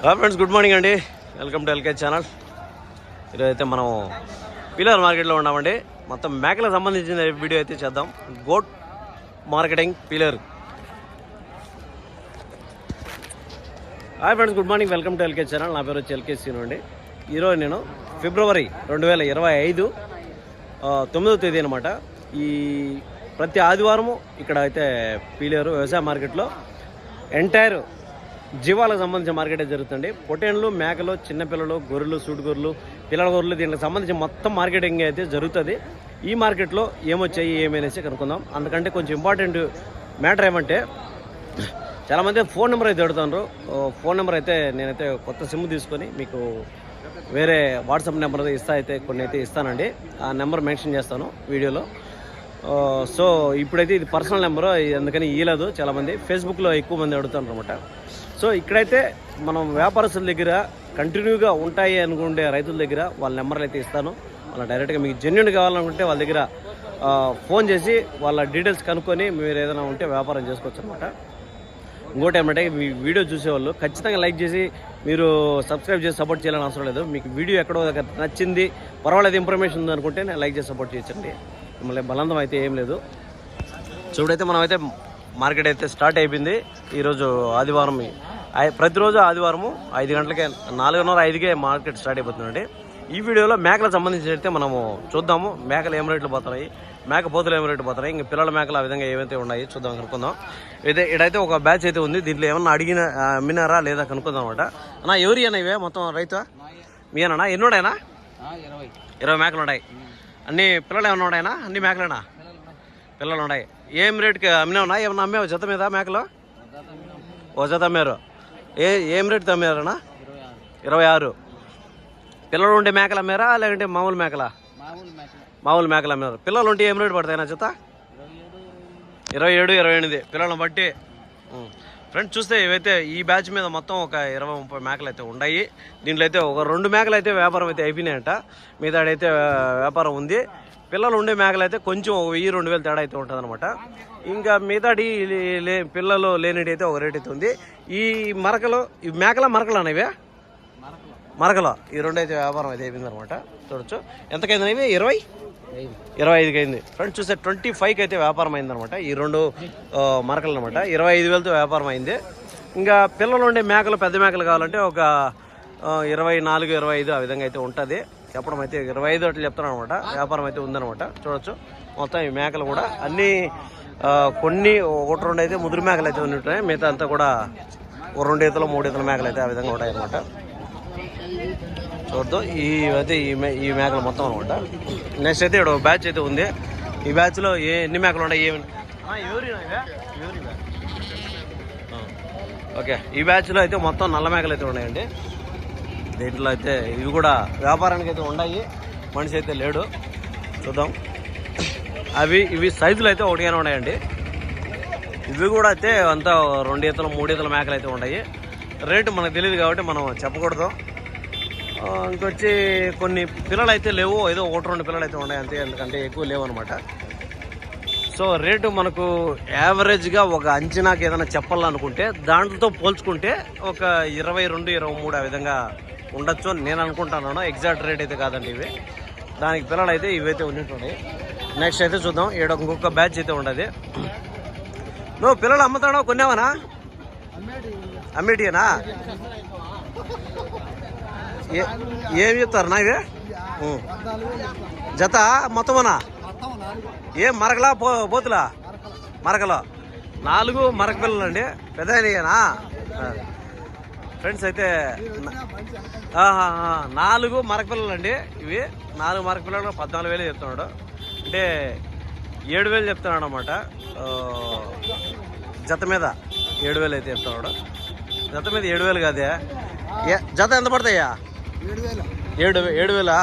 Friends good morning అండి welcome to LK channel ఈరోజు అయితే మనం పిల్లర్ మార్కెట్లో ఉన్నామండి. మొత్తం మేకలకు సంబంధించిన వీడియో అయితే చేద్దాం. Goat marketing Piler hi friends good morning welcome to LK channel నా పేరు వచ్చి ఎల్కే సీను అండి. ఈరోజు నేను ఫిబ్రవరి రెండు వేల ఇరవై ఐదు తొమ్మిదో తొమ్మిదవ తేదీ అనమాట ఈ ప్రతి ఆదివారము ఇక్కడ అయితే పీలేరు వ్యవసాయ మార్కెట్లో ఎంటైర్ జీవాలకు సంబంధించిన మార్కెట్ అయితే జరుగుతుంది. పొటేన్లు మేకలు చిన్నపిల్లలు గొర్రెలు సూటు గొర్రెలు పిల్లల గొర్రెలు దీనికి సంబంధించి మొత్తం మార్కెటింగ్ అయితే జరుగుతుంది. ఈ మార్కెట్లో ఏమొచ్చాయి ఏమనేసి కనుక్కుందాం. అందుకంటే కొంచెం ఇంపార్టెంట్ మ్యాటర్ ఏమంటే చాలామంది ఫోన్ నెంబర్ అయితే అడుగుతున్నారు. ఫోన్ నెంబర్ అయితే నేనైతే కొత్త సిమ్ తీసుకొని మీకు వేరే వాట్సాప్ నెంబర్ అయితే ఇస్తా అయితే కొన్ని అయితే ఇస్తానండి. ఆ నెంబర్ మెన్షన్ చేస్తాను వీడియోలో. సో ఇప్పుడైతే ఇది పర్సనల్ నెంబర్ అందుకని ఇయ్యలేదు చాలామంది ఫేస్బుక్లో ఎక్కువ మంది అడుగుతున్నారు అనమాట సో ఇక్కడైతే మనం వ్యాపారస్తుల దగ్గర కంటిన్యూగా ఉంటాయి అనుకుంటే రైతుల దగ్గర వాళ్ళ నెంబర్లు అయితే ఇస్తాను. వాళ్ళ డైరెక్ట్గా మీకు జెన్యున్ కావాలనుకుంటే వాళ్ళ దగ్గర ఫోన్ చేసి వాళ్ళ డీటెయిల్స్ కనుక్కొని మీరు ఏదైనా ఉంటే వ్యాపారం చేసుకోవచ్చు అనమాట ఇంకోటి ఏమంటే మీ వీడియో చూసేవాళ్ళు ఖచ్చితంగా లైక్ చేసి మీరు సబ్స్క్రైబ్ చేసి సపోర్ట్ చేయాలని అవసరం లేదు. మీకు వీడియో ఎక్కడో దగ్గర నచ్చింది పర్వాలేదు ఇన్ఫర్మేషన్ ఉంది అనుకుంటే నేను లైక్ చేసి సపోర్ట్ చేయొచ్చండి. మిమ్మల్ని బలందం అయితే ఏం లేదు. చూడైతే మనం అయితే మార్కెట్ అయితే స్టార్ట్ అయిపోయింది. ఈరోజు ఆదివారం ప్రతిరోజు ఆదివారము ఐదు గంటలకే నాలుగున్నర ఐదుకే మార్కెట్ స్టార్ట్ అయిపోతుందండి. ఈ వీడియోలో మేకలకు సంబంధించి అయితే మనము చూద్దాము. మేకలు ఏం రేట్లు పోతున్నాయి మేక పోతులు ఏం రేట్లు పోతున్నాయి ఇంకా పిల్లల మేకలు ఆ విధంగా ఏమైతే ఉన్నాయి చూద్దాం కనుక్కుందాం అయితే ఇడైతే ఒక బ్యాచ్ అయితే ఉంది. దీంట్లో ఏమన్నా అడిగిన ఆ, అమ్మినారా లేదా కనుక్కుందాం అనమాట అన్న ఎవరి అన్న ఇవే? మొత్తం రైతు? మీ అన్న ఎన్నుడైనా? ఇరవై. ఇరవై మేకలు ఉన్నాయి అన్ని పిల్లలు ఏమన్నా ఉన్నాయనా అన్ని మేకలేనా? పిల్లలు ఉన్నాయి ఏం రేట్కి అమ్మినావునా ఏమన్నా అమ్మేవా జత మీద మేకలు? ఓ జత అమ్మారు. ఏ ఏం రేట్కి అమ్మారనా ఇరవై ఆరు. పిల్లలు ఉండే మేకలు అమ్మారా లేదంటే మామూలు మేకలా? మామూలు మేకలు అమ్మారు. పిల్లలు ఉంటే ఏం రేటు పడతాయి నా జత? ఇరవై ఏడు ఇరవై ఎనిమిది. పిల్లలను బట్టి. ఫ్రెండ్స్ చూస్తే ఇవైతే ఈ బ్యాచ్ మీద మొత్తం ఒక ఇరవై ముప్పై మేకలు అయితే ఉన్నాయి దీంట్లో అయితే ఒక రెండు మేకలు అయితే వ్యాపారం అయితే అయిపోయినాయంట. మిగతా అయితే వ్యాపారం ఉంది. పిల్లలు ఉండే మేకలు అయితే కొంచెం ఒక వెయ్యి రెండు వేలు తేడా అయితే ఉంటుంది అనమాట ఇంకా మిగతాడి లే పిల్లలు లేనిటి అయితే ఒక రేట్ అయితే ఉంది. ఈ మరకలు ఈ మేకల మరకలు అనేవి మరకలు. ఈ రెండు అయితే వ్యాపారం అయితే అయిపోయింది అనమాట చూడొచ్చు. ఎంతకైంది అనేవి ఇరవై? ఇరవై ఐదుకి అయింది. ఫ్రెండ్స్ చూస్తే ట్వంటీ ఫైవ్కి అయితే వ్యాపారం అయిందనమాట ఈ రెండు మరకలు అనమాట ఇరవై ఐదు వేలతో వ్యాపారం అయింది. ఇంకా పిల్లలు ఉండే మేకలు పెద్ద మేకలు కావాలంటే ఒక ఇరవై నాలుగు ఇరవై ఐదు ఆ విధంగా అయితే ఉంటుంది. చెప్పడం అయితే ఇరవై ఐదు అట్లా చెప్తాను అనమాట. వ్యాపారం అయితే ఉందన్నమాట. చూడొచ్చు. మొత్తం ఈ మేకలు కూడా అన్నీ కొన్ని ఒకటి రెండు అయితే ముదురు మేకలు అయితే ఉంటాయి మిగతా అంతా కూడా రెండు ఈతలు మూడు ఈతల మేకలు అయితే ఆ విధంగా ఉంటాయి అనమాట చూద్దాం ఈ అయితే ఈ మే ఈ మేకలు మొత్తం అనమాట. నెక్స్ట్ అయితే ఇక్కడ బ్యాచ్ అయితే ఉంది. ఈ బ్యాచ్లో ఏ ఎన్ని మేకలు ఉన్నాయి? ఏమి? ఓకే. ఈ బ్యాచ్లో అయితే మొత్తం నల్ల మేకలు అయితే ఉన్నాయండి. దీంట్లో అయితే ఇవి కూడా వ్యాపారానికి అయితే ఉన్నాయి. మనిషి అయితే లేడు. చూద్దాం. అవి ఇవి సైజులు అయితే ఒకటిగానే ఉన్నాయండి. ఇవి కూడా అయితే అంతా రెండు ఈతలు మూడు ఈతల మేకలు అయితే ఉన్నాయి. రేటు మనకు తెలియదు కాబట్టి మనం చెప్పకూడదు. ఇంకొచ్చి కొన్ని పిల్లలు అయితే లేవు. ఏదో ఒకటి రెండు పిల్లలు అయితే ఉన్నాయి. అంతే ఎందుకంటే ఎక్కువ లేవు అనమాట సో రేటు మనకు యావరేజ్గా ఒక అంచనాకి ఏదైనా చెప్పాలనుకుంటే దాంట్లో పోల్చుకుంటే ఒక ఇరవై రెండు ఇరవై మూడు ఆ విధంగా ఉండొచ్చు అని నేను అనుకుంటున్నాను. ఎగ్జాక్ట్ రేట్ అయితే కాదండి ఇవి. దానికి పిల్లలు అయితే ఇవైతే ఉన్నట్టున్నాయి. నెక్స్ట్ అయితే చూద్దాం. ఈడ ఇంకొక బ్యాచ్ అయితే ఉండదు. నువ్వు పిల్లలు అమ్ముతాడో కొన్నావనా? అమ్మేటియేనా ఏ- ఏం చెప్తారు నా ఇవి జత మొత్తమనా? ఏం మరకలా పో పోతులా? మరకలో. నాలుగు మరక పిల్లలు అండి పెద్దనా ఫ్రెండ్స్ అయితే నాలుగు మరకపిల్లలు అండి ఇవి. నాలుగు మరకపిల్లలు పద్నాలుగు వేలు చెప్తున్నాడు. అంటే ఏడు వేలు చెప్తున్నాడు అనమాట జత మీద ఏడు వేలు అయితే చెప్తున్నాడు. జత మీద ఏడు వేలు కాదే. ఏ- జత ఎంత పడతాయా ఏడు ఏడు వేలా?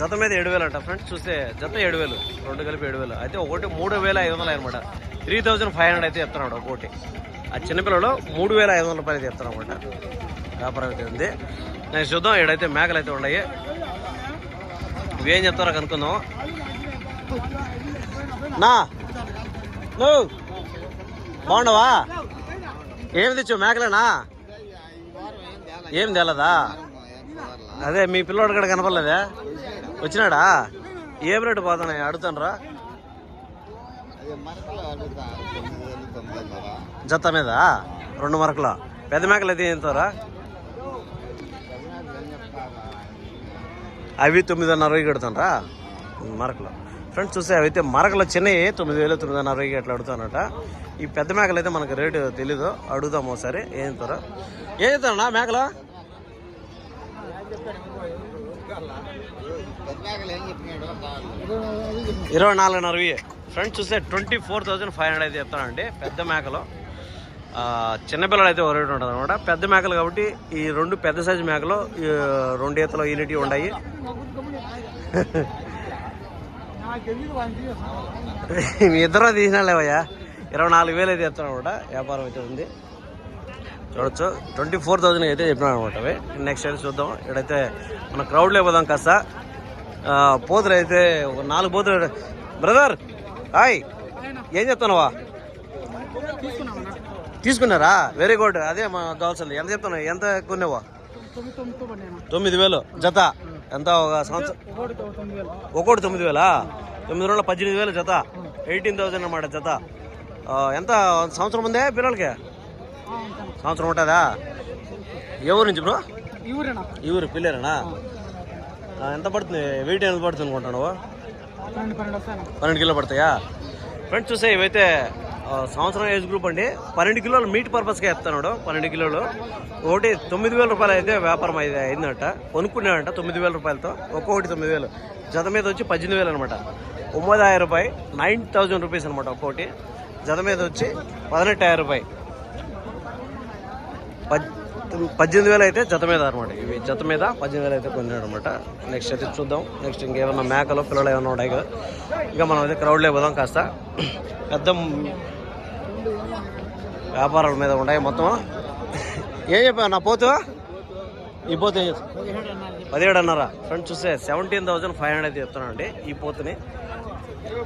జత మీద ఏడు వేలు అంట ఫ్రెండ్స్. చూస్తే జత ఏడు వేలు రెండు కలిపి ఏడు వేలు. అయితే ఒకటి మూడు వేల ఐదు వందలు అనమాట త్రీ థౌజండ్ ఫైవ్ హండ్రెడ్ అయితే చెప్తున్నాడు ఒకటి. ఆ చిన్నపిల్లలు మూడు వేల ఐదు వందల రూపాయలు అయితే అనమాట వ్యాపారం అయితే ఉంది. నెక్స్ట్ చూద్దాం ఏడైతే మేకలు అయితే ఉన్నాయి. ఇవేం చెప్తారో కనుక్కుందాం. నా నువ్వు బాగుండవా ఏమి తెచ్చావు మేకలేనా? ఏం తెలదా? అదే మీ పిల్లోడు కూడా కనపడలేదా? వచ్చినాడా? ఏం రేటు పోతున్నాయి? అడుగుతానరా. జత మీద? రెండు మరకలు? పెద్ద మేకలు అయితే ఎంతరా అవి తొమ్మిదిన్నర వెయ్యి మరకలు. ఫ్రెండ్స్ చూస్తే అవైతే మరకలు చిన్నవి తొమ్మిది వేలు తొమ్మిదిన్నర వెయ్యి అట్లా అడుగుతానట. ఈ పెద్ద మేకలు అయితే మనకు రేటు తెలీదు. అడుగుదాం ఒకసారి ఏం చెప్తారా ఏం చెప్తారా మేకలు? ఇరవై నాలుగున్నర వెయ్యి ఫ్రెండ్స్ చూస్తే twenty four thousand five hundred అయితే చెప్తానండి. పెద్ద మేకలు. చిన్నపిల్లలు అయితే ఒక రేటు ఉంటుంది అనమాట పెద్ద మేకలు కాబట్టి ఈ రెండు పెద్ద సైజు మేకలు ఈ రెండు ఈతలు యూనిటీ ఉన్నాయి మీ ఇద్దరు తీసినాలేవయ్యా ఇరవై నాలుగు వేలు అయితే చెప్తాను అనమాట వ్యాపారం అయితే ఉంది. చూడొచ్చు. ట్వంటీ ఫోర్ థౌజండ్ అయితే చెప్పినాను అనమాట అవి. నెక్స్ట్ అయితే చూద్దాం. ఇక్కడైతే మన క్రౌడ్లో పోదాం కాస్త. పోతులు అయితే ఒక నాలుగు పోతులు. బ్రదర్! హాయ్ ఏం చెప్తున్నావా? తీసుకున్నారా? వెరీ గుడ్ అదే మా కావాల్సింది ఎంత చెప్తున్నావు? ఎంత కొన్నావా? తొమ్మిది వేలు. జత. ఎంత ఒక సంవత్సరం? ఒక్కోటి తొమ్మిది వేలా? తొమ్మిది రోజుల పద్దెనిమిది వేలు జత. ఎయిటీన్ థౌసండ్ అన్నమాట జత. ఎంత? సంవత్సరం ఉందే పిల్లలకి? సంవత్సరం ఉంటుందా? ఏ ఊరు నుంచి బ్రో? ఈ ఊరు పిల్లేరేనా? ఎంత పడుతుంది? వెయిట్ ఎంత పడుతుంది అనుకుంటాను పన్నెండు కిలో పడతాయా? ఫ్రెండ్స్ చూసే ఇవైతే సంవత్సరం ఏజ్ గ్రూప్ అండి. పన్నెండు కిలోలు మీట్ పర్పస్గా ఎత్తున్నాడు పన్నెండు కిలోలు. ఒకటి తొమ్మిది వేల రూపాయలు అయితే వ్యాపారం అయితే అయిందంట. కొనుక్కున్నాడంట తొమ్మిది వేల రూపాయలతో. ఒక్కొక్కటి తొమ్మిది వేలు. జత మీద వచ్చి పద్దెనిమిది వేలు అనమాట ఒంబదాయిరం రూపాయి నైన్ థౌజండ్ రూపీస్ అనమాట ఒక్కొక్కటి. జత మీద వచ్చి పదినెట్టాయిరం రూపాయి. పద్ పద్దెనిమిది వేలు అయితే జత మీద అనమాట. ఇవి జత మీద పద్దెనిమిది వేలు అయితే కొంచెం అనమాట. నెక్స్ట్ అయితే చూద్దాం. నెక్స్ట్ ఇంకేమన్నా మేకలు పిల్లలు ఏమైనా ఉన్నాయి కదా? ఇంకా మనం అయితే క్రౌడ్లో పోదాం కాస్త. పెద్ద వ్యాపారాల మీద ఉన్నాయి మొత్తం. ఏం చెప్పావు? నా పోతు? ఈ పోతు ఏం చెప్పు? ఫ్రెండ్ చూస్తే సెవెంటీన్ థౌసండ్ ఫైవ్ హండ్రెడ్ అయితే చెప్తున్నాడు అండి ఈ పోతుని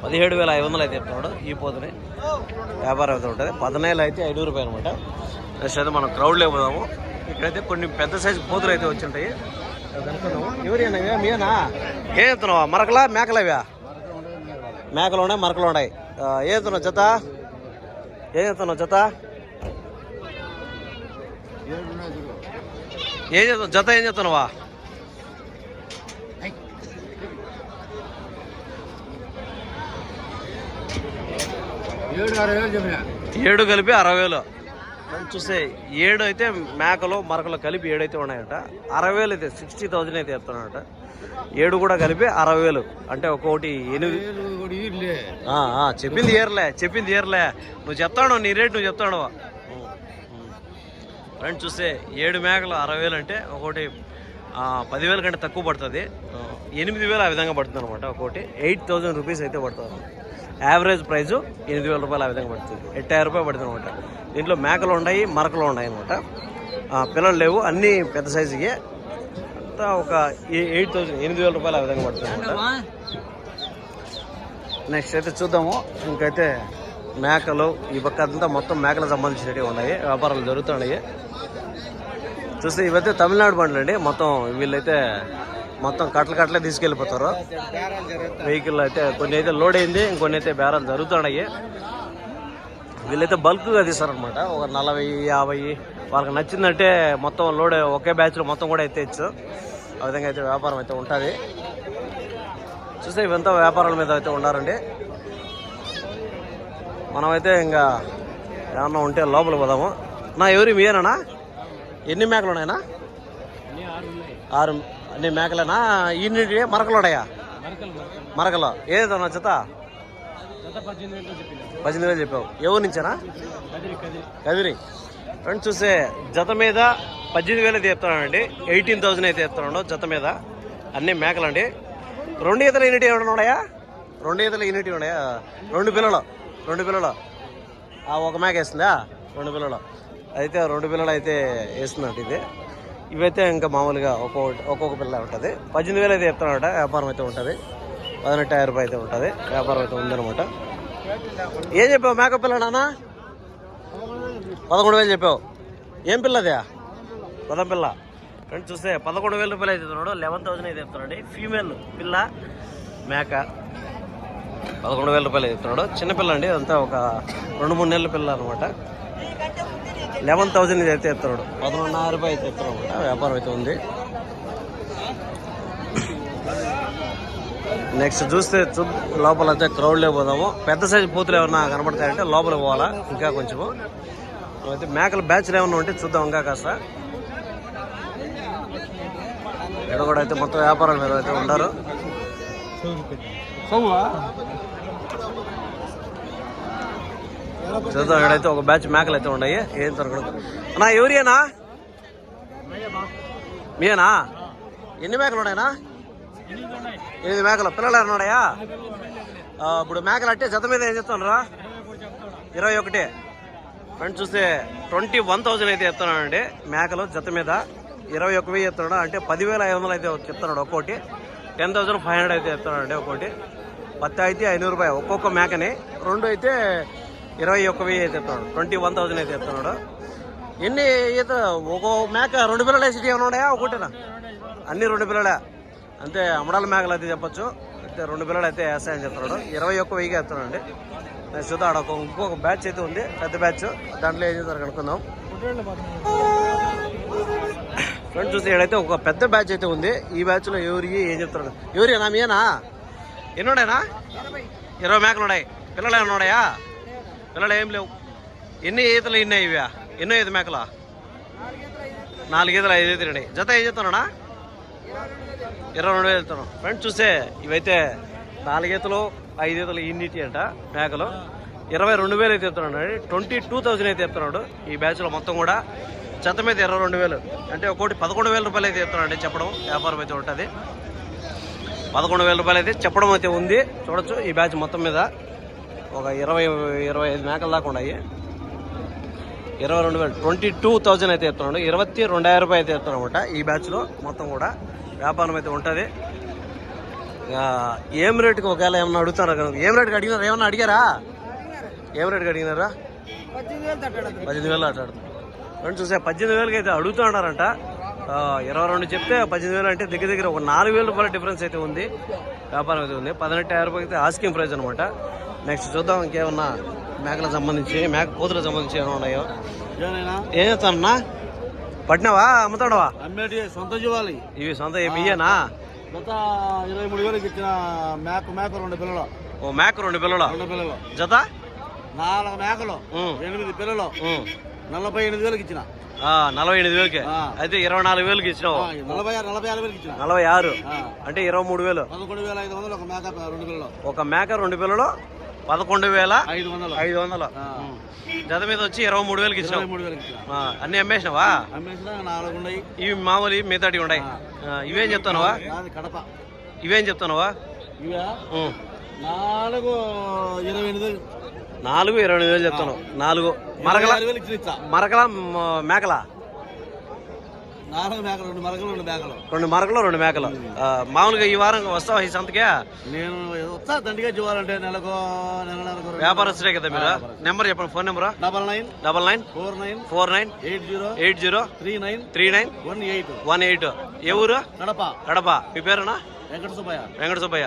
పదిహేడు వేల ఐదు వందలు అయితే చెప్తున్నాడు ఈ పోతుని. వ్యాపారం అయితే ఉంటుంది. పదనేళ్ళు అయితే ఐదు రూపాయలు అనమాట. నెక్స్ట్ అయితే మనం క్రౌడ్లో పోదాము. ఇక్కడైతే కొన్ని పెద్ద సైజు పోతులు అయితే వచ్చి ఉంటాయి అవి కనుక్కుందాము. ఎవరేనా? మీయేనా ఏం చెప్తున్నావా మరకలా మేకలు ఇవా? మేకలు ఉన్నాయి మరకలు ఉన్నాయి. ఏం చెప్తున్నావు జత? ఏం చెప్తున్నావు జత? ఏం చెప్తావు జత ఏం చెప్తున్నావా చెప్పిన. ఏడు కలిపి అరవై వేలు. మనం చూస్తే ఏడు అయితే మేకలు మరకలు కలిపి ఏడైతే ఉన్నాయట అరవై వేలు అయితే సిక్స్టీ థౌజండ్ అయితే చెప్తున్నాడట ఏడు కూడా కలిపి అరవై వేలు అంటే ఒక్కొక్కటి ఎనిమిది. చెప్పింది ఏర్లే చెప్పింది ఏర్లే. నువ్వు చెప్తాడు నీ రేట్ నువ్వు చెప్తాడు. ఫ్రెండ్ చూస్తే ఏడు మేకలు అరవై వేలు అంటే ఒకటి పదివేల కంటే తక్కువ పడుతుంది. ఎనిమిది వేలు ఆ విధంగా పడుతుంది అనమాట ఒకటి ఎయిట్ థౌజండ్ రూపీస్ అయితే పడుతుంది. యావరేజ్ ప్రైస్ ఎనిమిది వేల రూపాయలు ఆ విధంగా పడుతుంది. ఎట్టాయిరం రూపాయలు పడుతుంది అనమాట. దీంట్లో మేకలు ఉన్నాయి మరకలు ఉన్నాయి అనమాట. పిల్లలు లేవు అన్నీ పెద్ద సైజుకి. అంతా ఒక ఎయిట్ థౌజండ్ ఎనిమిది వేల రూపాయలు ఆ విధంగా పడుతుంది అనమాట. నెక్స్ట్ అయితే చూద్దాము. ఇంకైతే మేకలు ఈ పక్క అంతా మొత్తం మేకలకు సంబంధించినవి ఉన్నాయి. వ్యాపారాలు జరుగుతున్నాయి. చూస్తే ఇవైతే తమిళనాడు బండ్లు అండి మొత్తం వీళ్ళైతే మొత్తం కట్టలు కట్టలే తీసుకెళ్ళిపోతారు. వెహికల్ అయితే కొన్ని అయితే లోడ్ అయింది ఇంకొన్ని అయితే బేరాలు జరుగుతున్నాయి. వీళ్ళైతే బల్క్గా తీస్తారనమాట ఒక నలభై యాభై వాళ్ళకి నచ్చిందంటే మొత్తం లోడ్ ఒకే బ్యాచ్లో మొత్తం కూడా ఎత్తేచ్చు ఆ విధంగా అయితే వ్యాపారం అయితే ఉంటుంది. చూస్తే ఇవంతా వ్యాపారాల మీద అయితే ఉన్నారండి మనమైతే ఇంకా ఏమన్నా ఉంటే లోపల పోదాము. నా ఎవరి మీరేనా ఎన్ని మేకలు ఉన్నాయనా ఆరు. అన్ని మేకలేనా? ఇన్ని మరకలు ఉన్నాయా? మరకలు ఏదన్నా జత? పద్దెనిమిది వేలు చెప్పావు. ఎవరి నుంచేనా? కదిరి ఫ్రెండ్స్ చూస్తే జత మీద పద్దెనిమిది వేలు అయితే చెప్తానండి ఎయిటీన్ థౌసండ్ అయితే చెప్తున్నాడు జత మీద. అన్ని మేకలండి. రెండు ఈతల యూనిట్ ఏమైనా ఉన్నాయా? రెండు ఈతల యూనిట్ ఉన్నాయా? రెండు పిల్లలు రెండు పిల్లలు. ఆ ఒక మేక వేస్తుందా రెండు పిల్లలు. అయితే రెండు పిల్లలు అయితే వేస్తున్నట్టు ఇది. ఇవైతే ఇంకా మామూలుగా ఒక్కో ఒక్కొక్క పిల్ల ఉంటుంది. పద్దెనిమిది వేలు అయితే చెప్తానమాట వ్యాపారం అయితే ఉంటుంది. పదినెట్టు రూపాయలు అయితే ఉంటుంది వ్యాపారం అయితే ఉందన్నమాట. ఏం చెప్పావు మేక పిల్ల నాన్న? పదకొండు వేలు చెప్పావు. ఏం పిల్లదే పదం పిల్ల. ఫ్రెండ్స్ చూస్తే పదకొండు వేల రూపాయలు అయితే ఇస్తున్నాడు లెవెన్ థౌసండ్ అయితే ఇస్తున్నాడు ఫీమేల్ పిల్ల మేక. పదకొండు వేల రూపాయలు అయితే ఇస్తున్నాడు చిన్నపిల్ల అండి అంతా ఒక రెండు మూడు నెలల పిల్ల అనమాట లెవెన్ థౌసండ్ ఇది అయితే ఇస్తున్నాడు పదకొండున్నర రూపాయలు అయితే అనమాట వ్యాపారం అయితే ఉంది. నెక్స్ట్ చూస్తే చూ లోపల అయితే క్రౌడ్లో పోదాము. పెద్ద సైజు పూతులు ఏమన్నా కనబడతాయంటే లోపల పోవాలా? ఇంకా కొంచెము. అయితే మేకల బ్యాచ్లు ఏమన్నా ఉంటే చూద్దాం ఇంకా కాస్త. ఇక్కడ కూడా అయితే మొత్తం వ్యాపారం మీద అయితే ఉండరు చూద్దాం ఇక్కడైతే ఒక బ్యాచ్ మేకలు అయితే ఉన్నాయి. ఏం తరగదు అన్నా ఎవరియనా? మీనా ఎన్ని మేకలు ఉన్నాయనా? ఎనిమిది మేకలు. పిల్లలు ఉన్నాయా? ఇప్పుడు మేకలు అంటే జత మీద ఏం చెప్తున్నారా ఇరవై ఒకటి. ఫ్రెండ్ చూస్తే ట్వంటీ వన్ థౌజండ్ అయితే ఎత్తున్నాడండి. మేకలు జత మీద ఇరవై ఒక వెయ్యి చెప్తున్నాడు అంటే పదివేల ఐదు వందలు అయితే చెప్తున్నాడు ఒక్కోటి. టెన్ థౌసండ్ ఫైవ్ హండ్రెడ్ అయితే ఎత్తున్నాడండి ఒక్కోటి. పత్తి అయితే ఐనూరు రూపాయలు ఒక్కొక్క మేకని. రెండు అయితే ఇరవై ఒక్క వెయ్యి అయితే ఎత్తున్నాడు ట్వంటీ వన్ థౌసండ్ అయితే ఎత్తున్నాడు ఎన్ని ఈత? ఒక్కో మేక రెండు పిల్లలు వేసి ఏమైనా ఉన్నాయా? ఒకటేనా అన్ని రెండు పిల్లలే. అంతే అమడాల మేకలు అయితే చెప్పొచ్చు. అయితే రెండు పిల్లలు అయితే వేస్తాయని చెప్తున్నాడు. ఇరవై ఒక్క వెయ్యిగా ఎత్తున్నాడు అండి నేను చూద్దాం. ఆడ ఒక ఇంకొక బ్యాచ్ అయితే ఉంది. పెద్ద బ్యాచ్. దాంట్లో ఏం చేస్తారు కనుక్కుందాం. ఫ్రెండ్ చూస్తే ఇక్కడైతే ఒక పెద్ద బ్యాచ్ అయితే ఉంది. ఈ బ్యాచ్లో ఎవరికి ఎవరి ఏం చెప్తారు ఎవరి నా మీనా ఎన్నున్నాయినా ఇరవై. మేకలు ఉన్నాయి పిల్లలు ఏమైనా ఉన్నాయా? పిల్లలు ఏం లేవు. ఎన్ని ఈతలు ఎన్ని ఇవా ఎన్నో ఈత మేకలా? నాలుగు ఈతలు ఐదు ఈతలు ఉన్నాయి. జత ఏం చెప్తానా ఇరవై రెండు వేలు వెళ్తున్నాం ఫ్రెండ్స్ చూసే ఇవైతే నాలుగీతలు ఐదు ఈతలు ఇన్నిటి అంట మేకలు. ఇరవై రెండు వేలు అయితే చెప్తున్నాడు ట్వంటీ టూ థౌసండ్ అయితే చెప్తున్నాడు ఈ బ్యాచ్లో మొత్తం కూడా. చెత్త మీద ఇరవై రెండు వేలు. అంటే ఒక్కోటి పదకొండు వేల రూపాయలు అయితే చెప్తున్నాడు చెప్పడం. వ్యాపారం అయితే ఉంటుంది. పదకొండు వేల రూపాయలు అయితే చెప్పడం అయితే ఉంది. చూడొచ్చు ఈ బ్యాచ్ మొత్తం మీద. ఒక ఇరవై ఇరవై ఐదు మేకల దాకా ఉన్నాయి. ఇరవై రెండు వేలు. ట్వంటీ టూ థౌజండ్ అయితే ఎత్తున్నాడు ఇరవై రెండాయిరం రూపాయలు అయితే ఎత్తున్నాడు అనమాట ఈ బ్యాచ్లో మొత్తం కూడా. వ్యాపారం అయితే ఉంటుంది. ఇక ఏం రేటుకి ఒకవేళ ఏమన్నా అడుగుతారా? కనుక ఏం రేటుకి అడిగినారా? ఏమన్నా అడిగారా? ఏం రేటుకి అడిగినారా? పద్దెనిమిది వేలు ఆటాడుతున్నారు ఫ్రెండ్స్ చూసే పద్దెనిమిది వేలకి అయితే అడుగుతున్నారంట ఇరవై రెండు చెప్తే పద్దెనిమిది వేలు అంటే దగ్గర దగ్గర ఒక నాలుగు వేల రూపాయల డిఫరెన్స్ అయితే ఉంది. వ్యాపారం అయితే ఉంది. పదినెట్టు యాభై రూపాయలు అయితే ఆస్కింగ్ ప్రైస్ అనమాట నెక్స్ట్ చూద్దాం ఇంకేమన్నా మేకలకు సంబంధించి మేక కూతులకు సంబంధించి ఏమైనా ఉన్నాయో? ఏం చేస్తానన్నా? పట్టినావా? అమ్ముతాడవా అమ్మేటి సొంత జీవాలి ఇవి సొంత ఏమి ఇయ్యనా? గత ఇరవై మూడు వేలకు ఇచ్చిన మేక మేక రెండు పిల్లలు. ఓ మేక రెండు పిల్లలు? రెండు పిల్లలు. జత? నాలుగు మేకలు ఎనిమిది పిల్లలు. నలభై ఎనిమిది వేలకు ఇచ్చిన. నలభై ఎనిమిది వేలకి. అయితే ఇరవై నాలుగు వేలకి ఇచ్చినావు. నలభై ఆరు నలభై ఆరు వేలకు ఇచ్చిన. నలభై ఆరు. అంటే ఇరవై మూడు వేలు. పదకొండు వేల ఐదు వందలు ఒక మేక రెండు పిల్లలు. ఒక మేక రెండు పిల్లలు. పదకొండు వేల ఐదు వందలు. ఐదు వందలు. జత మీద వచ్చి ఇరవై మూడు వేలకి ఆ, అన్ని అమ్మేసినావా? అమ్మేసిన నాలుగు ఉన్నాయి. ఇవి మామూలు మిగతాటి ఉన్నాయి. ఇవేం చెప్తానవా ఇవేం చెప్తానవా. నాలుగు ఇరవై ఎనిమిది నాలుగు ఇరవై ఎనిమిది వేలు చెప్తాను నాలుగు. మరకల. ఇచ్చా. మరకల మేకల. నాలుగు మేకలు రెండు మరకలు రెండు మేకలు. రెండు మరకలు రెండు మేకలు. ఆ, మామూలుగా ఈ వారం వస్తావా ఈ సంతకే? నేను వస్తా దండిగా చూడాలంటే నెలకు నెల వ్యాపారస్తులే కదా మీరు? నెంబర్ చెప్పండి phone number? Double nine double nine four nine four nine eight zero eight zero three nine three nine one eight. One eight. ఊరు? కడప కడప మీ పేరునా? వెంకట సుబ్బయ్య. వెంకట సుబ్బయ్య.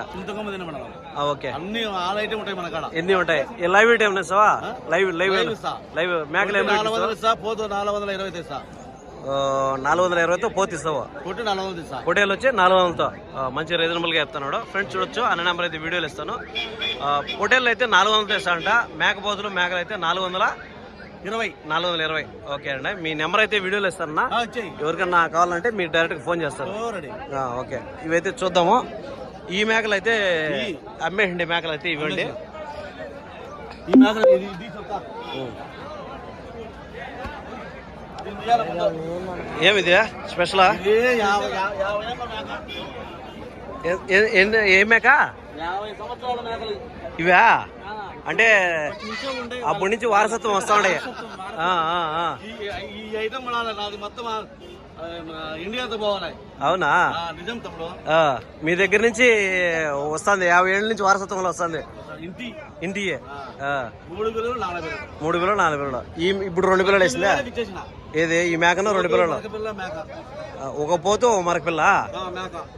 ఓకే. అన్ని ఆల్ ఐటమ్ ఉంటాయి మన కాడ. ఎన్ని ఉంటాయి? లైవ్ టైం ఇస్తావా? లైవ్ లైవ్ లైవ్ ఇస్తా. లైవ్ మేకలు నాలుగు? వందలు ఇస్తా పోతు నాలుగు వందల ఇరవై తెస్తా ఆ, నాలుగు వందల ఇరవైతో పోతిస్తావు? పొటేలు వచ్చి నాలుగు వందలతో మంచి రీజనబుల్గా చెప్తున్నాడు. ఫ్రెండ్స్ చూడొచ్చు అన్న నెంబర్ అయితే వీడియోలు ఇస్తాను. పొటేళ్ళు అయితే నాలుగు వందలతో ఇస్తానంట మేకపోతులు మేకలు అయితే నాలుగు వందల ఇరవై. నాలుగు వందల ఇరవై. ఓకే అండి. మీ నెంబర్ అయితే వీడియోలు ఇచ్చేయి ఎవరికన్నా కావాలంటే మీరు డైరెక్ట్గా ఫోన్ చేస్తారు. ఓకే. ఇవైతే చూద్దాము. ఈ మేకలు అయితే అమ్మేయండి మేకలు అయితే ఇవ్వండి. ఈ మేకలు ఏమిది? స్పెషలా? ఏ- మేక. ఇవా? అంటే అప్పటి నుంచి వారసత్వం వస్తా ఉండే. ఈ ఐటమ్ నాది మొత్తం అవునా? నిజం తమ్ముడు. మీ దగ్గర నుంచి వస్తుంది యాభై ఏళ్ళ నుంచి వారసత్వంలో వస్తుంది. ఇంటి. మూడు పిల్లలు నాలుగు పిల్లలు మూడు పిల్లలు నాలుగు పిల్లలు ఈ ఇప్పుడు రెండు పిల్లలు వేసిందా? ఏది? ఈ మేకను రెండు పిల్లలు? ఒక పోతు ఒక మరక పిల్ల?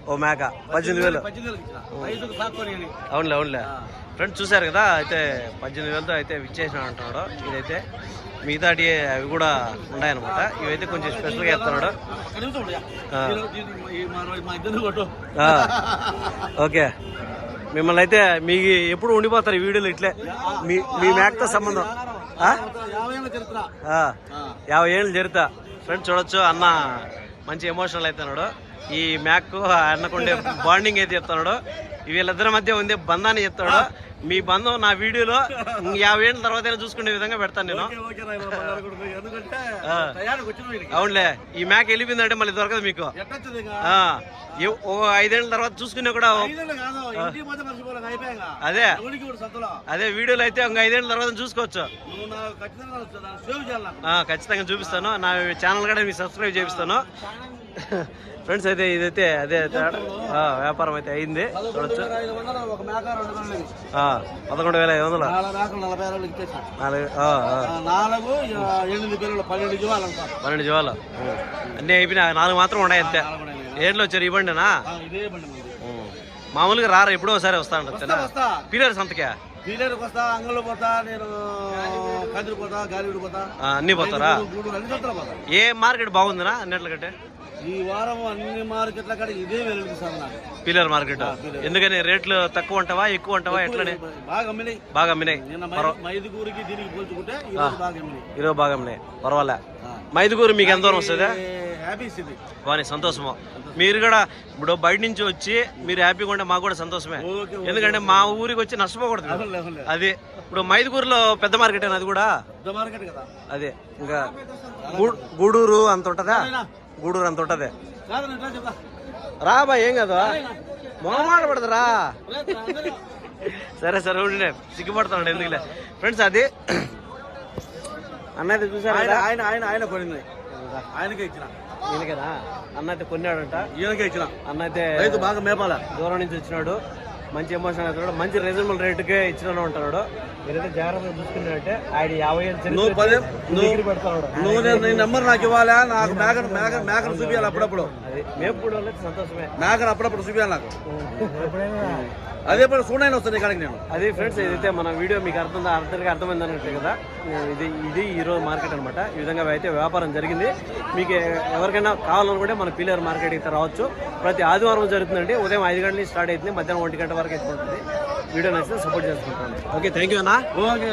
ఓ మేక. పద్దెనిమిది వేలు. అవునులే అవునులే. ఫ్రెండ్స్ చూశారు కదా అయితే పద్దెనిమిది వేలతో అయితే విచ్చేసిన అంటున్నాడు. ఇదైతే మిగతాటి అవి కూడా ఉన్నాయన్నమాట. ఇవైతే కొంచెం స్పెషల్గా చెప్తున్నాడు ఆ, ఓకే. మిమ్మల్ని అయితే మీకు ఎప్పుడు ఉండిపోతారు ఈ వీడియోలు ఇట్లే. మీ మీ మేకతో సంబంధం? యాభై చరిత్ర ఆ, ఆ. ఏళ్ళు జరుగుతా. ఫ్రెండ్స్ చూడొచ్చు అన్న మంచి ఎమోషనల్ అవుతున్నాడు ఈ మ్యాక్ అన్నకుండే బాండింగ్ అయితే చెప్తున్నాడు వీళ్ళిద్దరి మధ్య ఉండే బంధాన్ని చెప్తాడు. మీ బంధం నా వీడియోలో యాభై ఏళ్ళ తర్వాత చూసుకునే విధంగా పెడతాను నేను. అవునులే ఈ మ్యాక్ వెళ్ళిపోయిందంటే మళ్ళీ దొరకదు మీకు. ఓ ఐదేళ్ళ తర్వాత చూసుకునే కూడా. అదే. అదే వీడియోలో అయితే ఇంక ఐదేళ్ళ తర్వాత చూసుకోవచ్చు. ఖచ్చితంగా చూపిస్తాను. నా ఛానల్ కూడా మీకు సబ్స్క్రైబ్ చేపిస్తాను. ఫ్రెండ్స్ అయితే ఇదైతే అదే వ్యాపారం అయితే అయింది. చూడొచ్చు. పదకొండు వేల ఐదు వందలు. పిల్లలు పన్నెండు జీవాలు అంతా పన్నెండు జీవాలు. అన్నీ అయిపోయినాయి నాలుగు మాత్రం ఉన్నాయి అంతే. ఏంట్లో వచ్చారు ఇవ్వండినా మామూలుగా రారా ఎప్పుడో ఒకసారి వస్తా వస్తా పీలర్ సంతకే? డీలర్కి వస్తా అంగళ్ళు పోతా నేను కదిరి పోతా గాలివిడి పోతా. అన్నీ పోతారా? గూడూరు, గూడూరు అన్ని చోట్ల పోతా. ఏ మార్కెట్ బాగుందినా అన్నిట్ల కంటే? ఈ వారం అన్ని మార్కెట్ల కాడ ఇదే వెలుగుతాను నాకు. పీలర్ మార్కెట్. ఎందుకని రేట్లు తక్కువ ఉంటావా ఎక్కువ ఉంటావా ఎట్లనే? బాగా అమ్మినాయి. బాగా అమ్మినాయి. నిన్న మైదుగూరికి దీనికి పోల్చుకుంటే ఈ రోజు బాగా అమ్మినాయి. ఈరోజు బాగా అమ్మినాయి. పర్వాలే. మైదుగురు మీకు ఎంత దూరం వస్తుందా? బాగా సంతోషము. మీరు కూడా ఇప్పుడు బయట నుంచి వచ్చి మీరు హ్యాపీగా ఉంటే మాకు కూడా సంతోషమే. ఎందుకంటే మా ఊరికి వచ్చి నష్టపోకూడదు. అది ఇప్పుడు మైదుగూరులో పెద్ద మార్కెట్ అది కూడా? అదే ఇంకా గూడూరు అంత ఉంటదా? గూడూరు అంత ఉంటది. కాదు నేను ఎట్లా చెప్తా. రా బా ఏం కదా? మొహమాట పడదురా. సరే సరే ఉండి సిగ్గుపడుతున్నాడు ఎందుకులే. ఫ్రెండ్స్ అది అన్నది చూసారా ఆయన ఆయన ఆయన కొనింది. ఆయనకే ఇచ్చిన. ఈయనకేనా అన్న అయితే కొన్నాడంట. ఈయనకే ఇచ్చిన. అన్న అయితే రైతు బాగా మేపాల. దూరం నుంచి వచ్చినాడు. మంచి ఎమోషన్ అవుతున్నాడు మంచి రీజనబుల్ రేటుకే ఇచ్చినాను అంటున్నాడు. మీరైతే జాగ్రత్తగా చూసుకున్నారంటే ఆయన యాభై నువ్వు పదే పెడతాడు నువ్వు నీ నెంబర్ నాకు ఇవ్వాలా? నాకు మేకను మేక మేకను చూపించాలి అప్పుడప్పుడు. అది. మేపుడు వాళ్ళకి సంతోషమే. మేకను అప్పుడప్పుడు చూపించాలి నాకు. అదే పని సూడైన వస్తుంది ఇక్కడికి నేను. అది ఫ్రెండ్స్ ఏదైతే మన వీడియో మీకు అర్థం అర్థంగా అర్థమైంది అన్నట్టు కదా ఇది ఇది ఈ రోజు మార్కెట్ అనమాట ఈ విధంగా అయితే వ్యాపారం జరిగింది. మీకు ఎవరికైనా కావాలనుకుంటే మన పిల్లర్ మార్కెట్ అయితే రావచ్చు. ప్రతి ఆదివారం జరుగుతుందండి. ఉదయం ఐదు గంటల నుంచి స్టార్ట్ అవుతుంది. మధ్యాహ్నం ఒంటి గంట వరకు అయితే ఉంటుంది. వీడియో నచ్చితే సపోర్ట్ చేసుకుంటాను. ఓకే థ్యాంక్ యూ అన్నా. ఓకే